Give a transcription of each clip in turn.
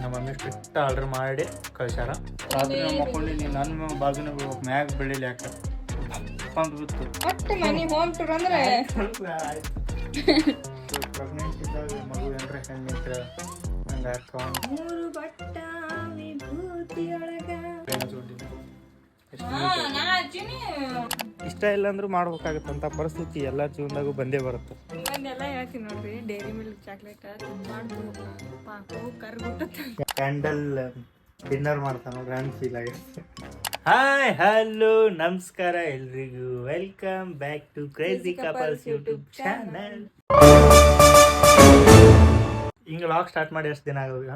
ನಮ್ಮ mummy strict order ಮಾಡಿ ಕಳ್ಸ್ಯಾರ. ರಾತ್ರಿ ನಮ್ಮ ಮಕ್ಕೊಂಡಿನಿ ನನ್ನ ಬಾಜುನ ಮ್ಯಾಗ್ ಮ್ಯಾಗ ಬೆಳಿಲಿ ಯಾಕೆ? ಅಂತ ಬಿತ್ತು ಒಟ್ಟು ಮನಿ ಹೋಮ್ ಟೂರ್ ಅಂದ್ರೆ ಪ್ರೆಗ್ನೆಂಟ್ ಇದ್ದಾಗ ಮಗು ಏನ್ರ ಹೆಣ್ಣಿದ್ರೆ ಹಂಗೆ ಹಾಕೊಂಡು ಮೂರು ಬಟ್ಟ ವಿಭೂತಿಯೊಳಗ ಇಷ್ಟ ಇಲ್ಲ ಅಂದ್ರೂ ಮಾಡ್ಬೇಕಾಗತ್ತಂತ ಪರಿಸ್ಥಿತಿ ಎಲ್ಲ ಜೀವನದಾಗೂ ಬಂದೇ ಬರುತ್ತೆ. ಇವನ್ನೆಲ್ಲ ಹೇಳ್ತೀನಿ ನೋಡ್ರಿ ಡೈರಿ ಮಿಲ್ಕ್ ಚಾಕ್ಲೇಟ್ ತಿನ್ಬಾರ್ದು ಪಾಕು ಕರ್ಗುಟ್ಟತ್ತೆ ಕ್ಯಾಂಡಲ್ ಡಿನ್ನರ್ ಮಾಡ್ತಾನ ಗ್ರ್ಯಾಂಡ್ ಫೀಲ್ ಆಗಿ ಹಾಯ್ ಹಲೋ ನಮಸ್ಕಾರ ಎಲ್ರಿಗೂ. Welcome back to crazy couples YouTube channel ಹಿಂಗೆ ಲಾಗ್ ಸ್ಟಾರ್ಟ್ ಮಾಡಿ ಎಷ್ಟು ದಿನ ಆಗೋಗ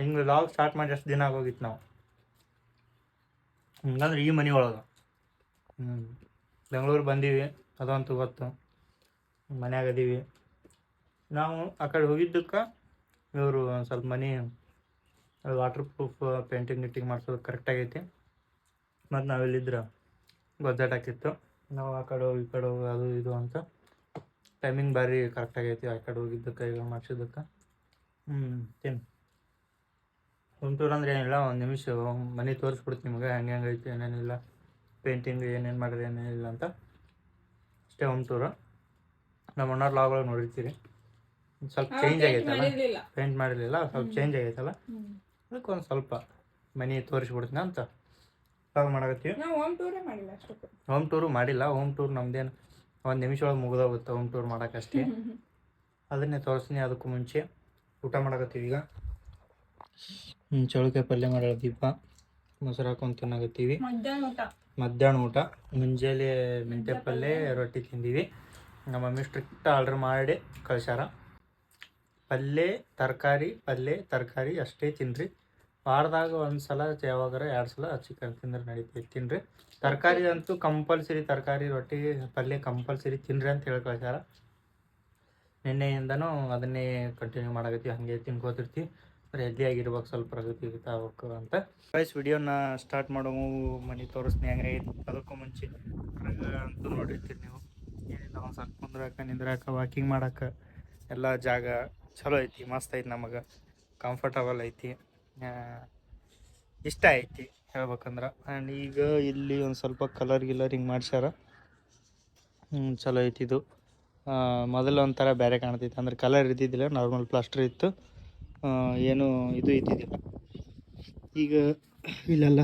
ಹಿಂಗೆ ಲಾಗ್ ಸ್ಟಾರ್ಟ್ ಮಾಡಿ ಎಷ್ಟು ದಿನ ಆಗೋಗಿತ್ತು ನಾವು? ಹಂಗಂದ್ರೆ ಈ ಮನೆ ಒಳಗೆ ಹ್ಞೂ ಬೆಂಗಳೂರು ಬಂದೀವಿ, ಅದಂತೂ ಗೊತ್ತು. ಮನ್ಯಾಗ ಅದೀವಿ. ನಾವು ಆ ಕಡೆ ಹೋಗಿದ್ದಕ್ಕೆ ಇವರು ಒಂದು ಸ್ವಲ್ಪ ಮನೆ ವಾಟರ್ ಪ್ರೂಫ್ ಪೇಂಟಿಂಗ್ ಗಿಟ್ಟಿಂಗ್ ಮಾಡಿಸೋದು ಕರೆಕ್ಟ್ ಆಗೈತಿ. ಮತ್ತು ನಾವೆಲ್ಲಿದ್ರೆ ಗೊದ್ದಾಟ ಹಾಕಿತ್ತು ನಾವು ಆ ಕಡೆ ಹೋಗಿ ಈ ಕಡೆ ಹೋಗಿ ಅದು ಇದು ಅಂತ. ಟೈಮಿಂಗ್ ಭಾರಿ ಕರೆಕ್ಟ್ ಆಗೈತಿ ಆ ಕಡೆ ಹೋಗಿದ್ದಕ್ಕೆ ಈಗ ಮಾಡಿಸಿದ್ದಕ್ಕೆ. ಹ್ಞೂ ತಿನ್. ಗುಂಟೂರು ಅಂದ್ರೆ ಏನಿಲ್ಲ ಒಂದು ನಿಮಿಷ ಮನೆ ತೋರಿಸ್ಬಿಡ್ತೀನಿ ನಿಮಗೆ ಹೆಂಗೆ ಐತೆ ಏನೇನಿಲ್ಲ ಪೇಂಟಿಂಗ್ ಏನೇನು ಮಾಡಿದ್ರೆ ಏನೇನಿಲ್ಲ ಅಂತ. ಅಷ್ಟೇ ಹೋಮ್ ಟೂರು ನಮ್ಮ ಲಾಗ್ ಲಾಗ್ಗಳು ನೋಡಿರ್ತೀರಿ. ಸ್ವಲ್ಪ ಚೇಂಜ್ ಆಗೈತಲ್ಲ? ಪೇಂಟ್ ಮಾಡಿರಲಿಲ್ಲ ಸ್ವಲ್ಪ ಚೇಂಜ್ ಆಗೈತಲ್ಲ? ಅದಕ್ಕೆ ಒಂದು ಸ್ವಲ್ಪ ಮನೆ ತೋರಿಸ್ಬಿಡ್ತೀನಿ ಅಂತ. ಲಾಗ್ ಮಾಡಕತ್ತೀವಿ ಹೋಮ್ ಟೂರೇ ಹೋಮ್ ಟೂರು ಮಾಡಿಲ್ಲ ಹೋಮ್ ಟೂರ್ ನಮ್ದೇನು ಒಂದು ನಿಮಿಷ ಒಳಗೆ ಮುಗಿದೋಗುತ್ತೆ ಹೋಮ್ ಟೂರ್ ಮಾಡೋಕ್ಕಷ್ಟೇ ಅದನ್ನೇ ತೋರಿಸ್ತೀನಿ ಅದಕ್ಕೂ ಮುಂಚೆ. ಊಟ ಮಾಡಕತ್ತೀವಿ ಈಗ. ಹ್ಞೂ ಚೌಳಿಕಾಯಿ ಪಲ್ಯ ಮಾಡೋ ದೀಪ. ಮೊಸರು ಹಾಕೊಂಡು ತಿನ್ನಾಗತ್ತೀವಿ ಮಧ್ಯಾಹ್ನ ಊಟ. ಮಧ್ಯಾಹ್ನ ಊಟ. ಮುಂಜಾನೆ ಮೆಂತ್ಯ ಪಲ್ಯ ರೊಟ್ಟಿ ತಿಂದೀವಿ. ನಮ್ಮ ಮಮ್ಮಿ ಸ್ಟ್ರಿಕ್ಟ್ ಆರ್ಡ್ರ್ ಮಾಡಿ ಕಳ್ಸ್ಯಾರ. ಪಲ್ಯ ತರಕಾರಿ ಪಲ್ಯ ತರಕಾರಿ ಅಷ್ಟೇ ತಿನ್ರಿ. ವಾರದಾಗ ಒಂದು ಸಲ ಯಾವಾಗಾರ ಎರಡು ಸಲ ಚಿಕನ್ ತಿಂದ್ರೆ ನಡೀತೈತಿ. ತಿನ್ರಿ. ತರಕಾರಿ ಅಂತೂ ಕಂಪಲ್ಸರಿ ತರಕಾರಿ ರೊಟ್ಟಿ ಪಲ್ಯ ಕಂಪಲ್ಸರಿ ತಿನ್ರಿ ಅಂತ ಹೇಳಿ ಕಳ್ಸ್ಯಾರ. ನಿನ್ನೆಯಿಂದನೂ ಅದನ್ನೇ ಕಂಟಿನ್ಯೂ ಮಾಡಾಕತ್ತೀವಿ. ಹಾಗೆ ತಿನ್ಕೋತಿರ್ತೀವಿ. ಬರೀ ಹೆಲ್ದಿಯಾಗಿರ್ಬೇಕು ಸ್ವಲ್ಪ ಪ್ರಗತಿ ಆಗ್ಬೇಕು ಅಂತ. ವಯಸ್ಸು ವಿಡಿಯೋನ ಸ್ಟಾರ್ಟ್ ಮಾಡೋ ಮನೆ ತೋರಿಸ್ತೀನಿ ಹೆಂಗೈತಿ ಅದಕ್ಕೂ ಮುಂಚೆ ಅಂತ ನೋಡಿರ್ತೀರಿ ನೀವು. ಏನಿಲ್ಲ ಒಂದು ಸ್ವಲ್ಪ ಕುಂದ್ರಾಕ ನಿಂದ್ರಾಕ ವಾಕಿಂಗ್ ಮಾಡಕ್ಕೆ ಎಲ್ಲ ಜಾಗ ಚಲೋ ಐತಿ ಮಸ್ತ್ ಐತಿ ನಮಗೆ. ಕಂಫರ್ಟಬಲ್ ಐತಿ. ಇಷ್ಟ ಐತಿ ಹೇಳ್ಬೇಕಂದ್ರೆ. ಆ್ಯಂಡ್ ಈಗ ಇಲ್ಲಿ ಒಂದು ಸ್ವಲ್ಪ ಕಲರ್ ಗಿಲರ್ ಹಿಂಗೆ ಮಾಡ್ಸ್ಯಾರ. ಚಲೋ ಐತಿ ಇದು. ಆ, ಮೊದಲು ಒಂಥರ ಬೇರೆ ಕಾಣ್ತೈತಿ ಅಂದ್ರೆ ಕಲರ್ ಇದ್ದಿದ್ದಿಲ್ಲ ನಾರ್ಮಲ್ ಪ್ಲಾಸ್ಟರ್ ಇತ್ತು. ಏನು ಇದು ಇದ್ದಿದ್ದಿಲ್ಲ. ಈಗ ಇಲ್ಲೆಲ್ಲ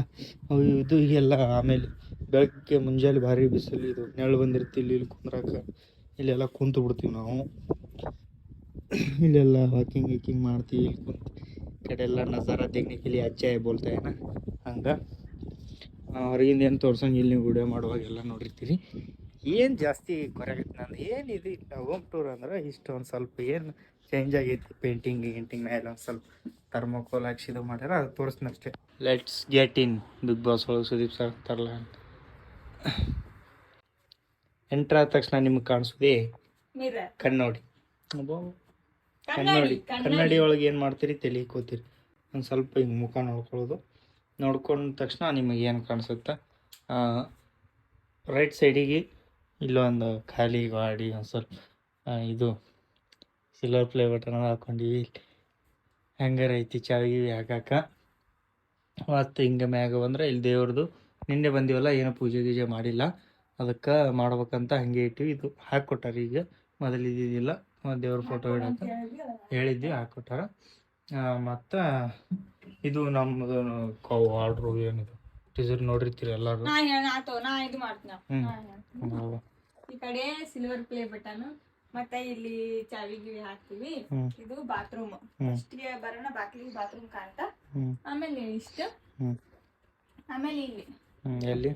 ಅವು ಇದು ಎಲ್ಲ ಆಮೇಲೆ ಬೆಳಗ್ಗೆ ಮುಂಜಾನೆ ಭಾರಿ ಬಿಸಿಲು ಇದು, ನೆರಳು ಬಂದಿರ್ತಿ ಇಲ್ಲಿ ಇಲ್ಲಿ ಕುಂದ್ರಾಕ. ಇಲ್ಲೆಲ್ಲ ಕುಂತು ಬಿಡ್ತೀವಿ ನಾವು. ಇಲ್ಲೆಲ್ಲ ವಾಕಿಂಗ್ ಗೀಕಿಂಗ್ ಮಾಡ್ತೀವಿ ಇಲ್ಲಿ ಕುಂತು. ಈ ಕಡೆ ಎಲ್ಲ ನಜಾರ ತೆಗ್ನಿಕ್ ಇಲ್ಲಿ ಅಚ್ಚಾಯ ಬೋಲ್ತಾ ಏನ? ಹಂಗೆ. ಹೊರಗಿಂದ ಏನು ತೋರ್ಸಂಗೆ ಇಲ್ಲಿ ನೀವು ವಿಡಿಯೋ ಮಾಡುವಾಗೆಲ್ಲ ನೋಡಿರ್ತೀರಿ. ಏನು ಜಾಸ್ತಿ ಕೊರಗೈತಿ ನಂದು ಏನಿದು ಇದು ಹೋಮ್ ಟೂರ್ ಅಂದ್ರೆ ಇಷ್ಟು ಒಂದು ಸ್ವಲ್ಪ ಏನು ಚೇಂಜ್ ಆಗೈತಿ. ಪೇಂಟಿಂಗ್ ಗೇಂಟಿಂಗ್ ಮೇಲೆ ಒಂದು ಸ್ವಲ್ಪ ಥರ್ಮೋಕೋಲ್ ಹಾಕ್ಸಿದು ಮಾಡ್ಯಾರ ಅದು ತೋರಿಸ್ತೀನಿ ಅಷ್ಟೇ. Let's get in Big Boss ಒಳಗೆ ಸುದೀಪ್ ಸರ್ ಅಂತ. ಎಂಟ್ರ್ ಆದ ತಕ್ಷಣ ನಿಮ್ಗೆ ಕಾಣಿಸೋದೇ? ಮಿರರ್ ಕನ್ನಡಿ ಅಬ್ಬೋ. ಕನ್ನಡಿ ಕನ್ನಡಿ ಒಳಗೆ ಏನು ಮಾಡ್ತೀರಿ? ತಲೆ ಕೂತೀರಿ. ಒಂದು ಸ್ವಲ್ಪ ಹಿಂಗೆ ಮುಖ ನೋಡ್ಕೊಳ್ಳೋದು. ನೋಡ್ಕೊಂಡ ತಕ್ಷಣ ನಿಮಗೆ ಏನು ಕಾಣಿಸುತ್ತೆ? ರೈಟ್ ಸೈಡಿಗೆ ಇಲ್ಲೊಂದು ಖಾಲಿ ಗಾಡಿ ಒಂದು ಸ್ವಲ್ಪ ಇದು ಸಿಲ್ವರ್ ಪ್ಲೇ ಬಟನ್ ಹಾಕೊಂಡಿವಿ ಹ್ಯಾಂಗರ್ ಐತಿ ಚಾವಿ ಗೀವಿ ಹಾಕಾಕ. ಮತ್ತು ಹಿಂಗೆ ಮ್ಯಾಗ ಬಂದ್ರೆ ಇಲ್ಲಿ ದೇವ್ರದ್ದು ನಿನ್ನೆ ಬಂದಿವಲ್ಲ ಏನು ಪೂಜೆ ಗೀಜೆ ಮಾಡಿಲ್ಲ. ಅದಕ್ಕೆ ಮಾಡ್ಬೇಕಂತ ಹಂಗೆ ಇಟ್ಟಿವಿ. ಇದು ಹಾಕ್ಕೊಟ್ಟಾರ ಈಗ. ಮೊದಲು ಇದ್ದಿದ್ದಿಲ್ಲ ದೇವ್ರ ಫೋಟೋ ಇಡಕ್ಕೆ ಹೇಳಿದ್ವಿ ಹಾಕ್ಕೊಟ್ಟಾರ ಮತ್ತು ಇದು ನಮ್ಮದು ಕೌ ಆರ್ಡ್ರು ಏನಿದು? ಟೀಸರ್ ನೋಡಿರ್ತೀರಿ ಎಲ್ಲರೂ? ನಾ ಈ ಕಡೆ ಸಿಲ್ವರ್ ಪ್ಲೇ ಬಟನ್ ಮತ್ತೆ ಇಲ್ಲಿ ಚಾವಿ ಗಿವಿ ಹಾಕ್ತಿವಿ. ಇದು ಬಾತ್ರೂಮ್ ಫಸ್ಟ್ ಬರೋಣ ಬಾಕ್ಲಿಗೆ ಬಾತ್ರೂಮ್ ಕಾಣ್ತಾ? ಆಮೇಲೆ ಇಷ್ಟ ಆಮೇಲೆ ಇಲ್ಲಿ. ಎಲ್ಲಿ?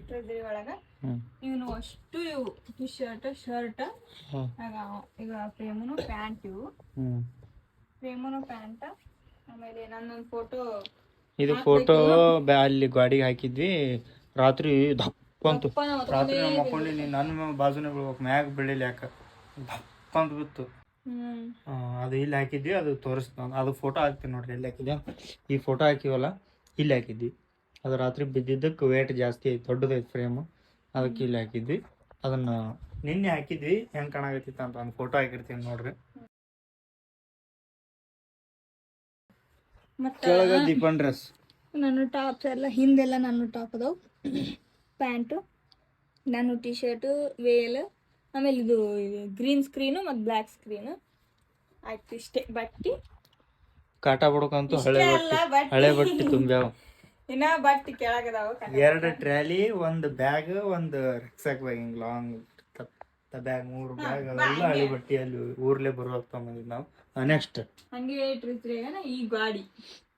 ಒಳಗ. ಇವನು ಅಷ್ಟು ಇವು ಟಿ ಶರ್ಟ್ ಶರ್ಟ್ ಈಗ ಪ್ರೇಮನು ಪ್ಯಾಂಟ್ ಇವು. ಪ್ರೇಮನು ಪ್ಯಾಂಟ್ ಆಮೇಲೆ ನನ್ನೊಂದು ಫೋಟೋ ಇದು ಫೋಟೋ ಅಲ್ಲಿ ಗಾಡಿಗೆ ಹಾಕಿದ್ವಿ. ರಾತ್ರಿ ದಪ್ಪ ಅಂತು ರಾತ್ರಿ ನಾವು ಮಕ್ಕೊಂಡಿನಿ ನನ್ನ ಬಾಜುನೇ ಬೀಳ್ಬೇಕು. ಮ್ಯಾಗ ಬೀಳಿಲ್ಲ ಯಾಕೆ? ದಪ್ಪ ಅಂತ ಬಿತ್ತು ಆ, ಅದು ಇಲ್ಲಿ ಹಾಕಿದ್ವಿ ಅದು ತೋರಿಸ್ತು ಅದು ಫೋಟೋ ಹಾಕ್ತೀನಿ ನೋಡ್ರಿ ಇಲ್ಲಿ ಹಾಕಿದ್ವಿ ಈ ಫೋಟೋ ಹಾಕಿವಲ್ಲ ಇಲ್ಲಿ ಹಾಕಿದ್ವಿ. ಅದು ರಾತ್ರಿ ಬಿದ್ದಿದ್ದಕ್ಕೆ ವೇಟ್ ಜಾಸ್ತಿ ಐತಿ ದೊಡ್ಡದೈತಿ ಫ್ರೇಮು ಅದಕ್ಕೆ ಇಲ್ಲಿ ಹಾಕಿದ್ವಿ. ಅದನ್ನ ನಿನ್ನೆ ಹಾಕಿದ್ವಿ ಹೆಂಗೆ ಕಾಣಾಗತ್ತಿತ್ತು ಅಂತ ಒಂದು ಫೋಟೋ ಹಾಕಿರ್ತೀನಿ ನೋಡ್ರಿ. ಮತ್ತೆ ಕೆಳಗೆ ದೀಪನ್ ಡ್ರೆಸ್ ನಾನು ಟಾಪ್ಸ್ ಎಲ್ಲ ಹಿಂದೆಲ್ಲ ನಾನು ಟಾಪ್ ಅದಾವು. ಪ್ಯಾಂಟು ನಾನು ಟಿ ಶರ್ಟು ವೇಲ್ ಆಮೇಲೆ ಇದು ಗ್ರೀನ್ ಸ್ಕ್ರೀನು ಮತ್ತು ಬ್ಲ್ಯಾಕ್ ಸ್ಕ್ರೀನು. ಆಯ್ತು ಇಷ್ಟೇ. ಬಟ್ಟಿ? ಕಾಟ ಬಡಕಂತ ಹಳೆ ಬಟ್ಟೆ. ಹಳೆ ಬಟ್ಟೆ ತುಂಬ್ಯಾವ. ಇನ್ನ ಬಟ್ಟಿ ಕೆಳಗದಾವ ಎರಡು ಟ್ರ್ಯಾಲಿ ಒಂದು ಬ್ಯಾಗ್ ಒಂದು ರಿಕ್ಸಾಕ್ ಬ್ಯಾಗ್ ಹಿಂಗ್ ಲಾಂಗ್ ಬ್ಯಾಗ್ ಮೂರು ಬ್ಯಾಗ್ ಅವೆಲ್ಲ ಹಳೆ ಬಟ್ಟೆ ಅಲ್ಲಿ ಊರ್ಲೆ ಬರುವಾಗ ತಗೊಂಡಿದ್ ನಾವು. ನೆಕ್ಸ್ಟ್. ಹಂಗೆ ಇಟ್ಟಿರ್ತೀರಿ ಈ ಗಾಡಿ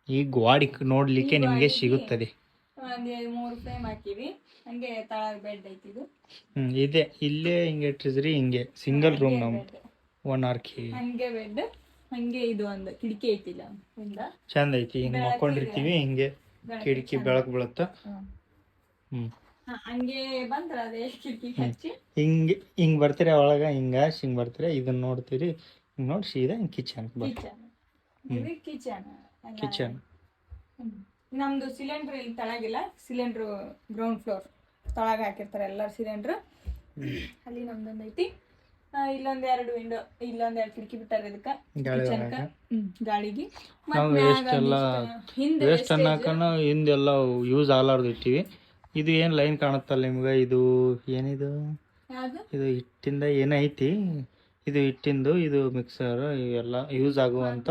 ಈ ಗಾಡಿ ನೋಡ್ಲಿಕ್ಕೆ ನಿಮಗೆ ಸಿಗುತ್ತದೆ. ಒಂದು ಮೂರು ಫ್ರೇಮ್ ಹಾಕಿವಿ. ಹಂಗೆ ತಳ ಬೆಡ್ ಐತಿದು ಹ್ಮ್ ಇದೆ. ಇಲ್ಲೇ ಹಿಂಗೆ ಇಟ್ಟಿದ್ರಿ ಹಿಂಗೆ ಸಿಂಗಲ್ ರೂಮ್ ನಮ್ ಒನ್ ಆರ್ ಕೆ. ಹಂಗೆ ಬೆಡ್. ಹಂಗೆ ಇದು ಒಂದು ಕಿಟಕಿ ಐತಿಲ್ಲ ಹಿಂದ ಚಂದ ಐತಿ. ಹಿಂಗ್ ಮಕ್ಕೊಂಡಿರ್ತೀವಿ ಹಿಂಗೆ ಕಿಟಕಿ ಬೆಳಕು ಬೀಳುತ್ತ. ಹ್ಮ್. ಹಂಗೆ ಬಂದ್ರ ಅದೇ ಕಿಟಕಿ ಹಚ್ಚಿ? ಹಿಂಗೆ ಹಿಂಗ್ ಬರ್ತೀರ ಒಳಗ ಹಿಂಗ ಹಿಂಗ್ ಬರ್ತೀರ? ಇದನ್ನ ನೋಡ್ತೀರಿ. ಹಿಂಗ್ ನೋಡಿ ಸೀದಾ ಹಿಂಗ್ ಕಿಚನ್ ಇದು ಕಿಚನ್. ಕಿಚನ್. ನಮ್ದು ಸಿಲಿಂಡರ್ ಇಲ್ಲಿ ತಳಗಿಲ್ಲ. ಸಿಲಿಂಡರ್ ಗ್ರೌಂಡ್ ಫ್ಲೋರ್ ತಳಗ ಹಾಕಿರ್ತಾರೆ ಎಲ್ಲರ ಸಿಲಿಂಡ್ರ್. ಅಲ್ಲಿ ನಮ್ದೊಂದು ಐತಿ. ಇಲ್ಲೊಂದ್ ಎರಡು ವಿಂಡೋ ಇಲ್ಲೊಂದ್ ಎರಡು ಕಿಟಕಿ ಬಿಟ್ಟಾರ ಇದಕ್ಕ. ಕಿಚನ್ಕ ಗಾಳಿಗೆ. ವೇಸ್ಟ್ ಎಲ್ಲ ಹಿಂದೆ ವೇಸ್ಟ್ ಅನ್ನಕನ ಹಿಂದೆಲ್ಲ ಯೂಸ್ ಆಗ್ಲಾರ್ದು ಇಟ್ಟಿವಿ. ಇದು ಏನ್ ಲೈನ್ ಕಾಣುತ್ತಲ್ಲ ನಿಮ್ಗೆ? ಇದು ಏನಿದು? ಇದು ಹಿಟ್ಟಿಂದ ಏನೈತಿ ಇದು ಹಿಟ್ಟಿಂದು ಇದು ಮಿಕ್ಸರ್ ಇವೆಲ್ಲ ಯೂಸ್ ಆಗುವಂತ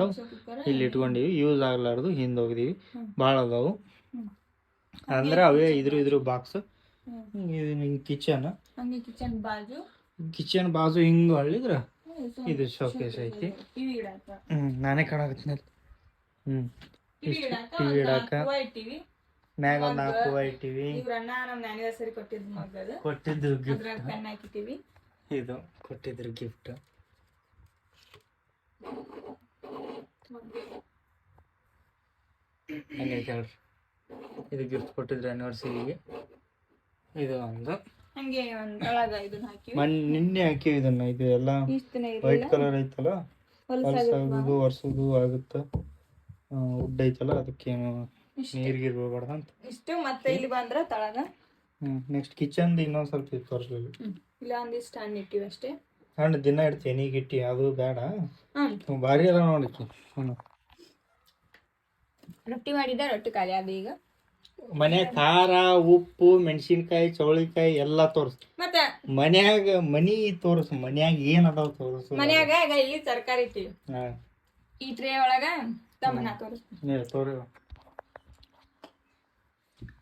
ಇಲ್ಲಿ ಇಟ್ಕೊಂಡಿವಿ. ಯೂಸ್ ಆಗ್ಲಾರ್ದು ಹಿಂದೆ ಹೋಗಿದೀವಿ. ಭಾಳ ಅದಾವು. ಅಂದ್ರೆ ಅವೇ ಇದ್ರು ಇದ್ರು ಬಾಕ್ಸ್ ಇದು ಕಿಚನ್? ಹಂಗೆ ಕಿಚನ್ ಬಾಜು. ಕಿಚನ್ ಬಾಜು ಹಿಂಗ್ ಹಳ್ಳಿದ್ರ ಇದು ಶೋಕೇಸ್ ಐತಿ. ಟಿವಿ ಇಡಾಕ. ಹ್ಮ್ ನಾನೇ ಕಾಣಕತ್ತೀನಿ ಹ್ಮ್. ಟಿವಿ ಇಡಾಕ ಟಿವಿ ಇಡಾಕ. ಟಿವಿ ಮ್ಯಾಗ ಒಂದ್ ನಾಲ್ಕು ವೈಟ್ ಟಿವಿ ಆನಿವರ್ಸರಿ ಮಗದು ಕೊಟ್ಟಿದ್ದು ಗಿಫ್ಟ್ ಪೆನ್ ಹಾಕಿಟ್ಟಿವಿ. ಇದು ಕೊಟ್ಟಿದ್ರು ಗಿಫ್ಟ್ ಹಂಗೈತೆ ಹೇಳ್ರಿ ಇದು ಗಿಫ್ಟ್ ಕೊಟ್ಟಿದ್ರು ಆನಿವರ್ಸರಿಗೆ ಇದು ಒಂದು. ಹಂಗೆ ಒಂದು ಇದನ್ನ ಹಾಕಿ. ಮನ್ ನಿನ್ನೆ ಹಾಕಿ ಇದನ್ನ ಇದು ಎಲ್ಲ ಇಷ್ಟ ದಿನ ವೈಟ್ ಇರ್ಲಿಲ್ಲ ಕಲರ್ ಐತಲ್ಲ? ಹೊಲ್ಸಾಗೋದು ಒರ್ಸೋದು ಆಗುತ್ತ. ಉಡ್ ಐತಲ್ಲ ಅದಕ್ಕೇನು ಇಷ್ಟು. ನೀರ್ಗೀರ್ ಅಂತ. ಇಷ್ಟು ಮತ್ತೆ ಇಲ್ಲಿ ಬಂದ್ರ ತಳಗ? ಹ್ಮ್ ನೆಕ್ಸ್ಟ್ ಕಿಚನ್ದು ಇನ್ನೊಂದು ಸ್ವಲ್ಪ ಇತ್ತು ತೋರಿಸ್ಲಿಲ್ಲ ಇಲ್ಲ ಒಂದಿಷ್ಟು ಹಣ್ಣು ಇಟ್ಟಿವಿ ಅಷ್ಟೇ. ಹಣ್ಣು ದಿನ ಇಡ್ತೀನಿ ನೀ ಗಿಟ್ಟಿ ಅದು ಬೇಡ. ಹ್ಮ್. ಭಾರಿ ಎಲ್ಲ ನೋಡಿ ಹ್ಞೂ ರೊಟ್ಟಿ ಮಾಡಿದ್ದೆ ರೊಟ್ಟಿ ಖಾಲಿ ಅದು ಈಗ. ಮನೆ ಖಾರ ಉಪ್ಪು ಮೆಣಸಿನ್ಕಾಯಿ ಚೌಳಿಕಾಯಿ ಎಲ್ಲ ತೋರ್ಸ್. ಮತ್ತೆ? ಮನ್ಯಾಗ ಮನಿ ತೋರ್ಸು ಮನ್ಯಾಗ ಏನ್ ಅದಾವ ತೋರ್ಸು. ಮನ್ಯಾಗ ಈಗ ಇಲ್ಲಿ ತರಕಾರಿ ಹಾ. ಈ ಟ್ರೇ ಒಳಗ ತಮ್ಮನ ತೋರಿಸ್. ನೀವ್ ತೋರಿ.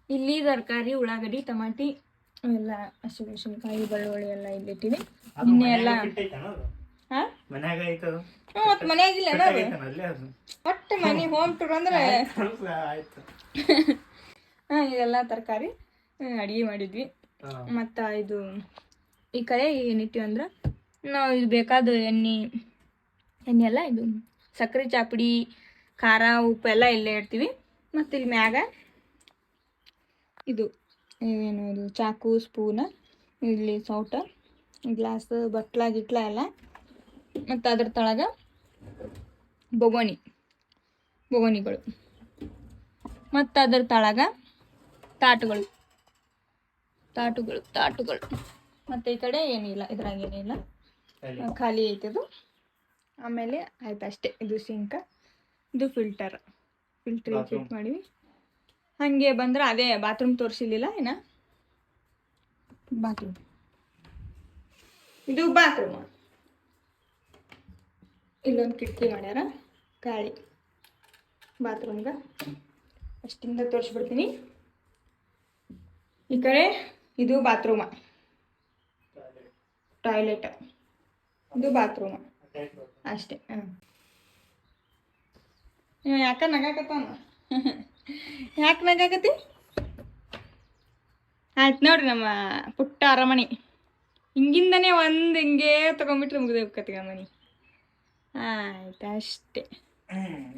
ಇಲ್ಲಿ ತರಕಾರಿ ಉಳ್ಳಾಗಡ್ಡಿ ಟಮಾಟಿ ಎಲ್ಲ ಹಸಿಮೆಣಸಿನ್ಕಾಯಿ ಬೆಳ್ಳುಳ್ಳಿ ಎಲ್ಲ ಇಲ್ಲಿ ಇಟ್ಟಿವಿ ನಿನ್ನೆ ಎಲ್ಲ ಹಾ? ಮನ್ಯಾಗ ಐತದು? ಹ್ಞೂ ಮನ್ಯಾಗಿಲ್ಲ ಒಟ್ಟು ಮನೆ ಹೋಮ್ ಟೂರ್ ಅಂದ್ರೆ ಆಯ್ತು. ಹಾಂ ಇದೆಲ್ಲ ತರಕಾರಿ ಅಡುಗೆ ಮಾಡಿದ್ವಿ. ಮತ್ತು ಇದು ಈ ಕಡೆ ಏನಿಟ್ಟಿವಿ ಅಂದ್ರೆ ನಾವು ಇದು ಬೇಕಾದ ಎಣ್ಣೆ ಎಣ್ಣೆ ಎಲ್ಲ ಇದು ಸಕ್ಕರೆ ಚಾಪುಡಿ ಖಾರ ಉಪ್ಪು ಎಲ್ಲ ಇಲ್ಲೇ ಇಡ್ತೀವಿ. ಮತ್ತು ಇಲ್ಲಿ ಮ್ಯಾಗ ಇದು ಏನು ಇದು ಚಾಕು ಸ್ಪೂನ ಇಲ್ಲಿ ಸೌಟ ಗ್ಲಾಸ್ ಬಟ್ಲ ಗಿಟ್ಲ ಎಲ್ಲ. ಮತ್ತು ಅದ್ರ ತಳಗ ಬೊಗೋಣಿ ಬೊಗೋಣಿಗಳು. ಮತ್ತು ಅದ್ರ ತಳಗ ತಾಟುಗಳು. ತಾಟುಗಳು ತಾಟುಗಳು. ಮತ್ತು ಈ ಕಡೆ ಏನಿಲ್ಲ ಇದ್ರಾಗ ಏನಿಲ್ಲ. ಖಾಲಿ. ಐತೆ ಅದು ಆಮೇಲೆ ಆಯ್ತು ಅಷ್ಟೇ ಇದು ಸಿಂಕ ಇದು ಫಿಲ್ಟರ್. ಫಿಲ್ಟರ್. ಫಿಟ್ ಮಾಡಿವಿ. ಹಾಗೆ ಬಂದ್ರೆ ಅದೇ ಬಾತ್ರೂಮ್ ತೋರಿಸಿರ್ಲಿಲ್ಲ ಏನ? ಬಾತ್ರೂಮ್. ಇದು ಬಾತ್ರೂಮ್. ಇಲ್ಲೊಂದು ಕಿಟಕಿ ಮಾಡ್ಯಾರ ಗಾಳಿ ಬಾತ್ರೂಮ್ಗೆ. ಅಷ್ಟಿಂದ ತೋರಿಸ್ಬಿಡ್ತೀನಿ. ಈ ಕಡೆ ಇದು ಬಾತ್ರೂಮ ಟಾಯ್ಲೆಟ್ ಇದು ಬಾತ್ರೂಮ ಅಷ್ಟೇ, ಹಾಂ. ಯಾಕ ನಗಾಕತ್ತಾನ? ಯಾಕೆ ನಗಾಕತಿ ಆಯ್ತು ನೋಡ್ರಿ ನಮ್ಮ ಪುಟ್ಟ ಅರಮನೆ. ಹಿಂಗಿಂದನೇ ಒಂದು ಹಿಂಗೆ ತಗೊಂಬಿಟ್ರೆ ಮುಗಿದು ಮನೆ ಆಯ್ತು ಅಷ್ಟೇ.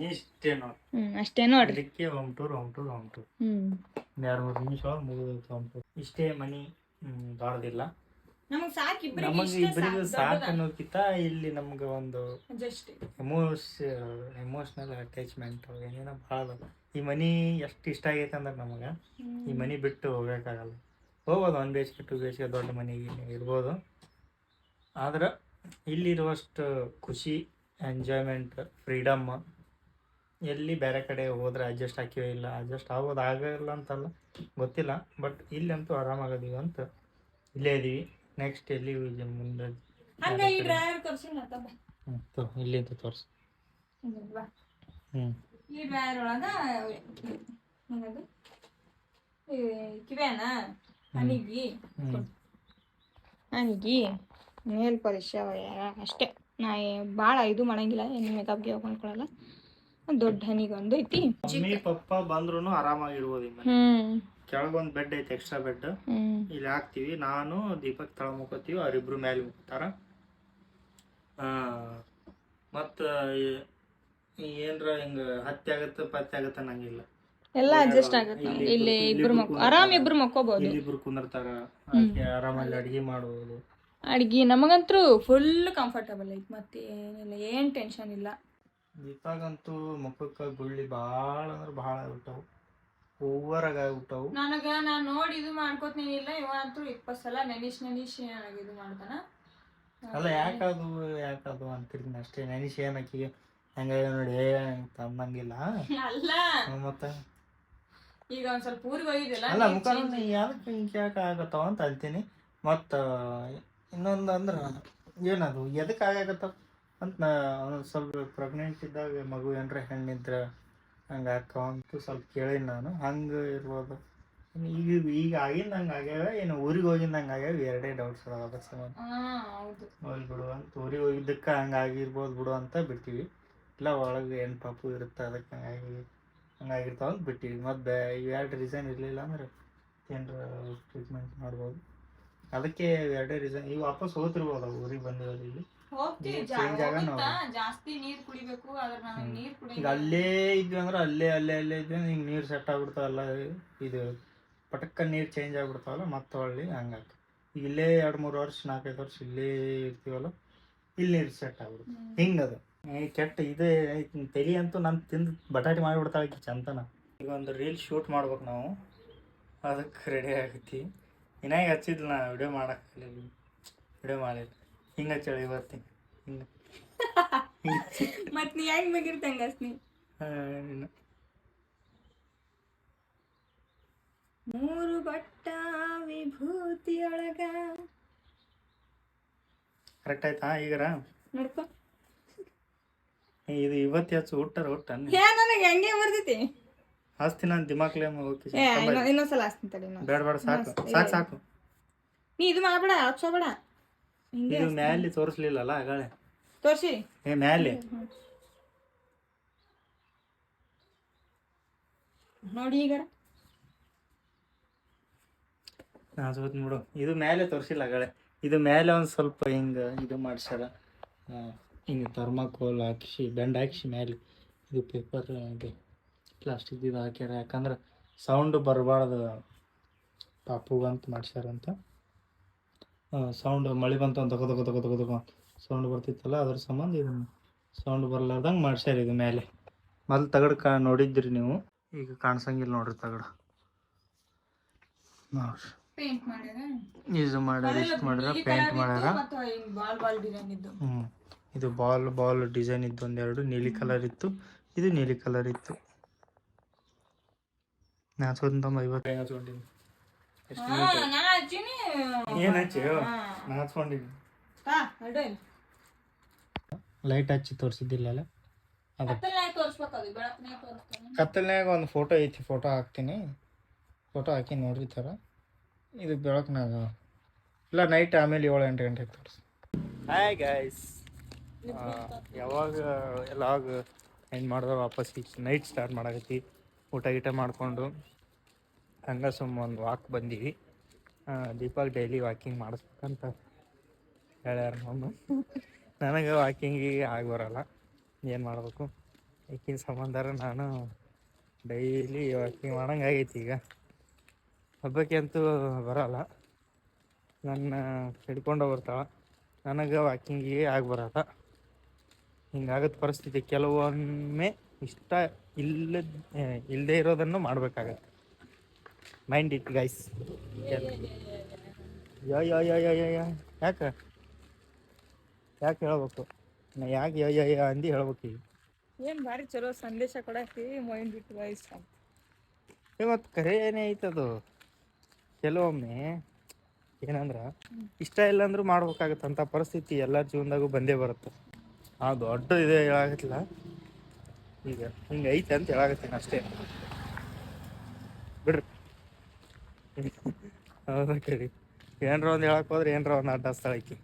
ಇಷ್ಟೇ ನೋಡಿ. ಹ್ಞೂ ಅಷ್ಟೇ ನೋಡ್ರಿ. ಅದಕ್ಕೆ home tour home tour home. Tour ಹ್ಞೂ ಎರಡು ಮೂರು ನಿಮಿಷ ಒಳಗೆ ಮುಗಿದೋಯ್ತು ಹೋಮ್ ಟೂರ್ ಇಷ್ಟೇ ಮನಿ ಹ್ಮ್ ದೊಡ್ಡದಿಲ್ಲ. ನಮಗೆ ಸಾಕು ನಮಗೆ ಇಬ್ಬರಿಗೂ ಸಾಕು ಅನ್ನೋಕ್ಕಿಂತ ಇಲ್ಲಿ ನಮ್ಗೆ ಒಂದು ಜಸ್ಟ್ ಎಮೋಸ್ ಎಮೋಷ್ನಲ್ ಅಟ್ಯಾಚ್ಮೆಂಟ್ ಏನೇನೋ ಭಾಳ ಅದಾವ. ಈ ಮನಿ ಎಷ್ಟು ಇಷ್ಟ ಆಗೈತೆ ಅಂದ್ರೆ ನಮಗೆ ಈ ಮನಿ ಬಿಟ್ಟು ಹೋಗೋಕ್ಕಾಗಲ್ಲ ಹೋಗ್ಬೋದು one B H K two B H K ದೊಡ್ಡ ಮನೆಗೆ ಇರ್ಬೋದು. ಆದ್ರೆ ಇಲ್ಲಿರುವಷ್ಟು ಖುಷಿ ಎಂಜಾಯ್ಮೆಂಟ್ ಫ್ರೀಡಮ್. ಎಲ್ಲಿ ಬೇರೆ ಕಡೆ ಹೋದ್ರೆ ಅಡ್ಜಸ್ಟ್ ಆಕಿವೇ ಇಲ್ಲ ಅಡ್ಜಸ್ಟ್ ಆಗೋದು ಆಗಲ್ಲ ಅಂತಲ್ಲ ಗೊತ್ತಿಲ್ಲ. ಬಟ್ ಇಲ್ಲಂತೂ ಆರಾಮಾಗದೀವಿ ಅಂತ ಇಲ್ಲೇ ಇದೀವಿ. ನೆಕ್ಸ್ಟ್ ಎಲ್ಲಿ ಮುಂದೆ? ಇಲ್ಲಿ ತೋರ್ಸಿ ಹ್ಞೂ ಈ ಡ್ರೈವರ್ ಒಳಗ ಕಿವ್ಯಾನ? ಹನಿಗಿ ಹ್ಞೂ ಹನಿಗಿ ಮೇಲ್ ಪರಿಶ್ಯ ಅಷ್ಟೇ. ನಾ ಭಾಳ ಇದು ಮಾಡಂಗಿಲ್ಲ ಏನು ಮೇಕಪ್ಗೆ ಮಾಡ್ಕೊಳಲ್ಲ ದೊಡ್ಡ ಹನಿಗೆ ಒಂದು ಐತಿ ಮಮ್ಮಿ ಪಪ್ಪ ಬಂದ್ರು ಆರಾಮಾಗಿರ್ಬೋದು ಹ್ಮ್. ಕೆಳಗೊಂದು ಬೆಡ್ ಐತೆ ಎಕ್ಸ್ಟ್ರಾ ಬೆಡ್. ಇಲ್ಲಿ ಹಾಕ್ತಿವಿ. ನಾನು ದೀಪಕ್ ತಳ ಮುಕ್ಕೋತೀವಿ ಅವ್ರಿಬ್ರು ಮೇಲೆ ಮುಕ್ತಾರ. ಮತ್ತ ಏನ್ರ ಹಿಂಗ ಹತ್ತಿ ಆಗತ್ತ ಪತ್ತೆ ಆಗತ್ತ ಅನ್ನಂಗಿಲ್ಲ. ಎಲ್ಲ ಅಡ್ಜಸ್ಟ್ ಆಗುತ್ತೆ. ಇಲ್ಲಿ ಇಲ್ಲಿ ಇಬ್ರು- ಮಕ್ಕಳು ಆರಾಮ ಇಬ್ರು ಇಬ್ರು ಮಕ್ಕೋಬಹುದು ಇಲ್ಲಿಬ್ರು ಕುಂದಿರ್ತಾರ. ಅದಕ್ಕೆ ಆರಾಮಲ್ಲಿ ಅಡಿಗೆ ಮಾಡುವುದು ಅಡ್ಗಿ ನಮಗಂತೂ ಫುಲ್ ಕಂಫರ್ಟಬಲ್ ಐತಿ ಮತ್ತೆ ಏನಿಲ್ಲ ಏನ್ ಟೆನ್ಷನ್ ಇಲ್ಲ. ದೀಪಾಗಂತೂ ಮುಖಕ್ಕೆ ಗುಳ್ಳಿ ಭಾಳ ಅಂದ್ರೆ ಭಾಳ ಆಗ್ಬಿಟ್ಟವು. ಓವರ್ ಆಗ್ಬಿಟ್ಟವು. ನನಗ ನಾನು ನೋಡಿ ಇದು ಮಾಡ್ಕೋತೀನಿಲ್ಲ ಇವ ಅಂತೂ ಇಪ್ಪತ್ತು ಸಲ ನೆನಿಶ್ ನೆನಿಶ್ ನನಗೆ ಇದು ಮಾಡ್ತಾನ. ಅಲ್ಲ ಯಾಕದು ಯಾಕದು ಅಂತಿರ್ತೀನಿ ಅಷ್ಟೇ. ನೆನಿಸ್ ಏನಕ್ಕಿಗೆ ಹಂಗ ನೋಡಿ ತಮ್ಮಂಗಿಲ್ಲ. ಅಲ್ಲ. ಮತ್ತೆ? ಈಗ ಒಂದ್ ಸ್ವಲ್ಪ ಊರಿಗೆ ಹೋಗಿದ್ದಿಲ್ಲ ಅಲ್ಲ ಮುಖ ಯಾಕೆ ಹಿಂಗೆ ಯಾಕೆ ಆಗತ್ತಾವ ಅಂತ ಅಂತೀನಿ. ಮತ್ತು ಇನ್ನೊಂದು ಅಂದ್ರೆ ಏನದು ಎದಕ್ಕೆ ಆಗಾಕತ್ತಾವ? ಅಂತ ನಾ ಸ್ವಲ್ಪ ಪ್ರೆಗ್ನೆಂಟ್ ಇದ್ದಾಗ ಮಗು ಏನರ ಹೆಣ್ಣಿದ್ರೆ ಹಂಗೆ ಆಗ್ತಾವ ಅಂತ ಸ್ವಲ್ಪ ಕೇಳೀನಿ ನಾನು. ಹಂಗೆ ಇರ್ಬೋದು. ಈಗ ಈಗ ಆಗಿಂದ ಹಂಗೆ ಆಗ್ಯಾವ ಏನು ಊರಿಗೆ ಹೋಗಿಂದ ಹಂಗೆ ಆಗ್ಯಾವ ಎರಡೇ ಡೌಟ್ಸ್ ಅದಾವ ಅದ್ರ ಸಂಬಂಧ. ಹಾ ಹೌದು. ಹೋಗ್ಲಿ ಬಿಡು ಅಂತ ಊರಿಗೆ ಹೋಗಿದ್ದಕ್ಕೆ ಹಂಗೆ ಆಗಿರ್ಬೋದು ಬಿಡು ಅಂತ ಬಿಡ್ತೀವಿ ಇಲ್ಲ ಒಳಗೆ ಏನು ಪಾಪು ಇರುತ್ತೆ ಅದಕ್ಕೆ ಹಂಗಾಗಿ ಹಂಗಾಗಿರ್ತಾವ ಅಂತ ಬಿಟ್ಟಿವಿ. ಮತ್ತು ಇವೆರಡು ರೀಸನ್ ಇರಲಿಲ್ಲ ಅಂದ್ರೆ ಏನರ ಟ್ರೀಟ್ಮೆಂಟ್ ಮಾಡ್ಬೋದು. ಅದಕ್ಕೆ ಎರಡೇ ರೀಸನ್ ಈಗ ವಾಪಸ್ ಹೋಗ್ತಿರ್ಬೋದು ಊರಿಗೆ ಬಂದಿರೋದು ಇಲ್ಲಿ. ಹೋಗ್ತೀವಿ ನೀರ್ ಜಾ- change ಆಗ ಹೋಗುತ್ತಾ? ಜಾಸ್ತಿ ನೀರ್ ಕುಡಿಬೇಕು ಆದ್ರೆ ನಾನು ಹ್ಮ್. ನೀರ್ ಕುಡಿ ಈಗ ಅಲ್ಲೇ ಇದ್ವಿ ಅಂದ್ರೆ ಅಲ್ಲೇ ಅಲ್ಲೇ ಅಲ್ಲೇ ಇದ್ವಿ ಅಂದ್ರೆ ಹಿಂಗೆ ನೀರು ಸೆಟ್ ಆಗ್ಬಿಡ್ತಾವಲ್ಲ ಇದು ಪಟಕ್ಕ ನೀರು ಚೇಂಜ್ ಆಗ್ಬಿಡ್ತಾವಲ್ಲ ಮತ್ತೆ ಹೊಳ್ಳಿ ಹಂಗಾಕ ಈಗ ಇಲ್ಲೇ ಎರಡು ಮೂರು ವರ್ಷ ನಾಲ್ಕೈದು ವರ್ಷ ಇಲ್ಲೇ ಇರ್ತೀವಲ್ಲ ಇಲ್ಲಿ ನೀರು ಸೆಟ್ ಆಗ್ಬಿಡುತ್ತೆ. ಹಿಂಗದು. ಏ ಕೆಟ್ಟ ಇದೇ ತಲಿ ಅಂತೂ ನಾನು ತಿಂದು ಬಟಾಟಿ ಮಾಡಿಬಿಡ್ತಾಳೆ ಆಕಿ ಚಂತನ ಈಗ ಒಂದು ರೀಲ್ ಶೂಟ್ ಮಾಡ್ಬೇಕು ನಾವು. ಅದಕ್ಕೆ ರೆಡಿ ಆಗೈತಿ ಇನ್ನಾಗ ಹಚ್ಚಿದ್ಲು ನಾ? ವಿಡಿಯೋ ಮಾಡಕ್ಕೆ ವಿಡಿಯೋ ಮಾಡಿಲ್ಲ. ಹಿಂಗೆ ಹಚ್ಚಳಿ ಬರ್ತೀನಿ ಹಿಂಗೆ. ಮತ್ ನೀ ಹೆಂಗ್ ಬೇಕಿರ್ತಂಗ ಸ್ನಿ ಹಿಂಗೆ ಮೂರು ಬಟ್ಟ ವಿಭೂತಿಯೊಳಗ. ಕರೆಕ್ಟ್ ಆಯ್ತಾ ಈಗರ? ನೋಡ್ಕೊ. ಇದು ಇವತ್ತು ಹಚ್ಚು ಹುಟ್ಟರ ಹುಟ್ಟ ನನಗೆ ಹೆಂಗೆ ಬರ್ತೈತಿ ಹಸ್ತಿ ನಾನು ದಿಮಾಕ್ಲೆ ಹೋಗಿ ಏ ಇನ್ನೊ- ಇನ್ನೊಂದ್ಸಲ ಹಚ್ತೀನಿ ತಡಿ ಇನ್ನೊಂದ್ ಬೇಡ ಬೇಡ ಸಾಕು ಸಾಕು ಸಾಕು. ನೀ ಇದು ಮಾಡಬೇಡ ಹಚ್ಚೋಬೇಡ ಹಿಂಗೆ ಇದು ಮ್ಯಾಲೆ ತೋರಿಸ್ಲಿಲ್ಲಲ್ಲ ಆಗಾಳೆ. ತೋರಿಸಿ. ಏ ಮ್ಯಾಲೆ. ನೋಡಿ ಈಗ. ನಾ ಸೋತ್ ಬಿಡು. ಇದು ಮ್ಯಾಲೆ ತೋರಿಸಿಲ್ಲ ಆಗಾಳೆ. ಇದು ಮ್ಯಾಲೆ ಒಂದು ಸ್ವಲ್ಪ ಹಿಂಗೆ ಇದು ಮಾಡ್ಸ್ಯಾರ. ಹಿಂಗೆ ಥರ್ಮಾಕೋಲ್ ಹಾಕಿಸಿ ಬೆಂಡ್ ಹಾಕಿಸಿ ಮೇಲೆ ಇದು ಪೇಪರ್ ಇದು ಪ್ಲಾಸ್ಟಿಕ್ ಇದು ಹಾಕ್ಯಾರ. ಯಾಕಂದ್ರೆ ಸೌಂಡ್ ಬರಬಾರ್ದು ಪಾಪುಗಂತ ಮಾಡ್ಸ್ಯಾರಂತ. ಸೌಂಡ್ ಮಳೆ ಬಂತು ಅಂತ ತಗೋ ತಗೋ ತಗೋ ತಗೋ ಸೌಂಡ್ ಬರ್ತಿತ್ತಲ್ಲ ಅದ್ರ ಸಂಬಂಧ ಇದನ್ನು ಸೌಂಡ್ ಬರಲಾರ್ದಂಗೆ ಮಾಡ್ಸ್ಯಾರ ಇದು ಮೇಲೆ ಮೊದಲು ತಗಡು ಕಾ ನೋಡಿದ್ರಿ ನೀವು? ಈಗ ಕಾಣಿಸಂಗಿಲ್ಲ ನೋಡ್ರಿ ತಗಡು. ನೋಡ್ರಿ. ಇದು ಮಾಡ್ಯಾರ ಇಷ್ಟು ಮಾಡ್ಯಾರ ಪೇಂಟ್ ಮಾಡ್ಯಾರ. ಮತ್ತು ಬಾಲ್ ಬಾಲ್ ಡಿಸೈನ್ ಇದ್ದು. ಹ್ಞೂ ಇದು ಬಾಲ್ ಬಾಲ್ ಡಿಸೈನ್ ಇತ್ತು ಒಂದೆರಡು ನೀಲಿ ಕಲರ್ ಇತ್ತು. ಇದು ನೀಲಿ ಕಲರ್ ಇತ್ತು. ನಾನು ಸ್ವಂತ ಇವತ್ತು ಹಚ್ಕೊಂಡಿನಿ ಎಷ್ಟು ಹಾ ನಾ ಹಚ್ಚಿನಿ. ಏನು ಹಚ್ಚಿ ಹಾ. ನಾ ಹಚ್ಕೊಂಡಿನಿ ತಾ ನಡು. ಲೈಟ್ ಹಚ್ಚಿ ತೋರಿಸಿದ್ದಿಲ್ಲ ಅಲ್ಲ ಕತ್ತಲ್ನ್ಯಾಗ ತೋರ್ಸ್ಬೇಕು ಅದು ಬೆಳಕನ್ಯಾಗ ತೋರಿಸ್ತಾನೆ. ಕತ್ತಲ್ನಾಗ ಒಂದು ಫೋಟೋ ಐತಿ ಫೋಟೋ ಹಾಕ್ತೀನಿ. ಫೋಟೋ ಹಾಕಿ ನೋಡ್ರಿ ಥರ ಇದು ಬೆಳಕಿನಾಗ ಇಲ್ಲ ನೈಟ್ ಆಮೇಲೆ ಏಳು ಎಂಟು ಗಂಟೆಗೆ ತೋರಿಸಿ ಹಾಯ್ ಗಾಯ್ಸ್ ಯಾವಾಗ ಎಲ್ಲ ಎಂಡ್ ಮಾಡಿದ್ರೆ ವಾಪಸ್ ನೈಟ್ ಸ್ಟಾರ್ಟ್ ಮಾಡಾಕತ್ತಿ. ಊಟ ಗೀಟ ಮಾಡಿಕೊಂಡು ಹಂಗ ಸುಮ್ಮ ಒಂದು ವಾಕ್ ಬಂದೀವಿ. ದೀಪಕ್ ಡೈಲಿ ವಾಕಿಂಗ್ ಮಾಡಿಸ್ಬೇಕಂತ ಹೇಳ್ಯಾರ ನಮ್ಮ ನನಗೆ ವಾಕಿಂಗಿಗೆ ಆಗಿ ಬರಲ್ಲ. ಏನು ಮಾಡಬೇಕು? ಈಗಿನ ಸಂಬಂಧಾರ ನಾನು ಡೈಲಿ ವಾಕಿಂಗ್ ಮಾಡಂಗೆ ಆಗೈತಿ ಈಗ. ಹಬ್ಬಕ್ಕೆ ಅಂತೂ ಬರಲ್ಲ. ನನ್ನ ಹಿಡ್ಕೊಂಡು ಬರ್ತಾಳ ನನಗೆ ವಾಕಿಂಗಿಗೆ ಆಗಿ ಬರಲ್ಲ. ಹಿಂಗಾಗತ್ತೆ ಪರಿಸ್ಥಿತಿ ಕೆಲವೊಮ್ಮೆ ಇಷ್ಟ ಇಲ್ಲದ ಇಲ್ಲದೆ ಇರೋದನ್ನು ಮಾಡಬೇಕಾಗತ್ತೆ. Mind it guys yo yo yo yo yo ಯಾಕೆ? ಯಾಕೆ ಹೇಳ್ಬೇಕು? ನಾ ಯಾಕೆ ಯೋ ಯೋ ಯೋ ಅಂದು ಹೇಳ್ಬೇಕು ಈಗ. ಏನು ಭಾರಿ ಚಲೋ ಸಂದೇಶ ಕೊಡಕ್ಕೆ ಮೈಂಡ್ ಬಿಟ್ಟು ವಾಯ್ಸ್ ಇವತ್ತು ಕರೆ ಏನೇ ಐತದು ಕೆಲವೊಮ್ಮೆ ಏನಂದ್ರೆ ಇಷ್ಟ ಇಲ್ಲ ಅಂದ್ರೂ ಮಾಡ್ಬೇಕಾಗತ್ತೆ ಅಂತ ಪರಿಸ್ಥಿತಿ ಎಲ್ಲರ ಜೀವನದಾಗೂ ಬಂದೇ ಬರುತ್ತೆ. ಆ ದೊಡ್ಡ ಇದೆ ಹೇಳಾಗತ್ತಿಲ್ಲ ಈಗ, ಹಿಂಗೆ ಐತೆ ಅಂತ ಹೇಳಾಗತ್ತೀನಿ ಅಷ್ಟೇ. ಬಿಡ್ರಿ. ಹೌದ ಕಡಿ? ಏನರ ಒಂದು ಹೇಳಕ್ ಹೋದ್ರೆ ಏನರ ಒಂದು ಅಡ್ಡ ಸ್ಥಳಕ್ಕೆ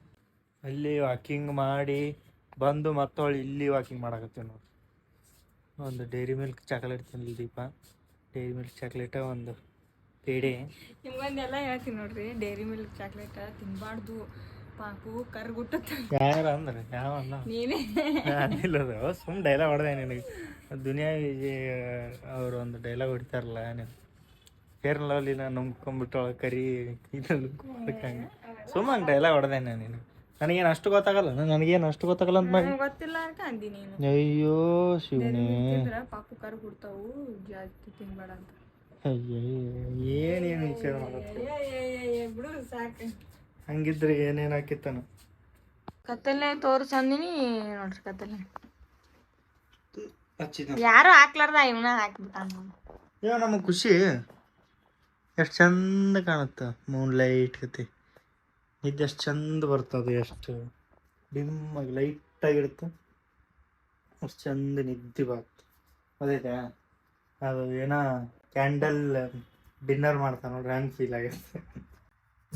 ಅಲ್ಲಿ ವಾಕಿಂಗ್ ಮಾಡಿ ಬಂದು ಮತ್ತೊಳ್ಳಿ ಇಲ್ಲಿ ವಾಕಿಂಗ್ ಮಾಡಕತ್ತೀವಿ ನೋಡಿ ಒಂದು ಡೈರಿ ಮಿಲ್ಕ್ ಚಾಕ್ಲೇಟ್ ತಿನ್ಲಿ ದೀಪ. ಡೈರಿ ಮಿಲ್ಕ್ ಚಾಕ್ಲೇಟ ಒಂದು ಪೇಡೆ. ನಿಮ್ಗೊಂದೆಲ್ಲ ಹೇಳ್ತೀನಿ ನೋಡ್ರಿ. ಡೈರಿ ಮಿಲ್ಕ್ ಚಾಕ್ಲೇಟ ಕರ್ಗುಟ್ಟತ್ತ ಯಾರ ಅಂದ್ರೆ ಯಾವ ಅನ್ನ ನೀನೇ ಅನಿಲ್ಲದು ಸುಮ್ ಡೈಲಾಗ್ ಹೊಡೆದೆ ನಿನಗೆ. ದುನಿಯಾ ವಿಜಯ್ ಅವರು ಒಂದು ಡೈಲಾಗ್ ಹೊಡಿತಾರಲ್ಲ ನೀವು ಫೇರ್ ಲವ್ಲಿನ ನುಂಗ್ಕೊಂಡ್ಬಿಟ್ಟು ಕರಿ ಇದು ನುಂಗ್ಕೊಂಡ್ಬಿಟ್ಟು ಸುಮ್ಮ ಹಂಗೆ. ಡೈಲಾಗ್ ಹೊಡೆದೆ ನೀನು ನನಗೇನು ಅಷ್ಟು ಗೊತ್ತಾಗಲ್ಲ? ನನಗೇನು ಅಷ್ಟು ಗೊತ್ತಾಗಲ್ಲ ಅಂತ ಮಾಡಿ ಗೊತ್ತಿಲ್ಲ ಅಂತ ಅಂದಿ ನೀನು. ಅಯ್ಯೋ ಶಿವನೇ. ಪಾಪು ಕರ್ ಹುಡ್ತಾವು ಜಾಸ್ತಿ ತಿನ್ಬೇಡ ಅಂತ. ಅಯ್ಯೋ ಏನೇನು ವಿಚಾರ ಏ, ಬಿಡು ಸಾಕು. ಹಂಗಿದ್ರೆ ಏನೇನು ಹಾಕಿತ್ತಾನ? ಕತ್ತಲೆ ತೋರ್ಸಂದಿನಿ ನೋಡ್ರಿ ಕತ್ತಲೆ. ಯಾರು ಹಾಕ್ಲಾರ್ದ ಇವನ ಹಾಕ್ಬಿಟ್ಟ ಅಯ್ಯೋ ನಮಗೆ ಖುಷಿ. ಎಷ್ಟು ಚಂದ ಕಾಣುತ್ತೆ ಮೂನ್ ಲೈಟ್ ಕತೆ ನಿದ್ದೆ ಎಷ್ಟು ಚಂದ ಬರ್ತದೆ ಎಷ್ಟು ಡಿಮ್ಮಾಗಿ ಲೈಟಾಗಿರುತ್ತೆ ಅಷ್ಟು ಚಂದ ನಿದ್ದೆ ಬರುತ್ತೆ. ಅದೈತೆ? ಅದು ಏನೋ ಕ್ಯಾಂಡಲ್ ಡಿನ್ನರ್ ಮಾಡ್ತಾನೆ ನೋಡ್ರಿ ಹಂಗೆ ಫೀಲ್ ಆಗುತ್ತೆ.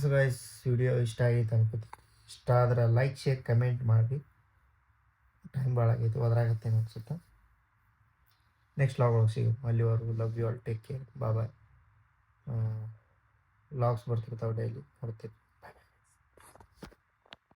ಸೊ ಗೈಸ್ ವಿಡಿಯೋ ಇಷ್ಟ ಆಗೈತೆ ಅನ್ಕೋತಿ ಇಷ್ಟ ಆದ್ರೆ ಲೈಕ್ ಶೇರ್ ಕಮೆಂಟ್ ಮಾಡಿ. ಟೈಮ್ ಭಾಳ ಆಗೈತೆ ಒದ್ರಾಗತ್ತೇನೆ ಅನ್ಸುತ್ತೆ. ನೆಕ್ಸ್ಟ್ ಲಾಗ್ ಸಿಗು. ಅಲ್ಲಿವರೆಗೂ love you all take care bye vlogs ಬರ್ತಿರ್ತಾವೆ daily ನೋಡ್ತೀರಿ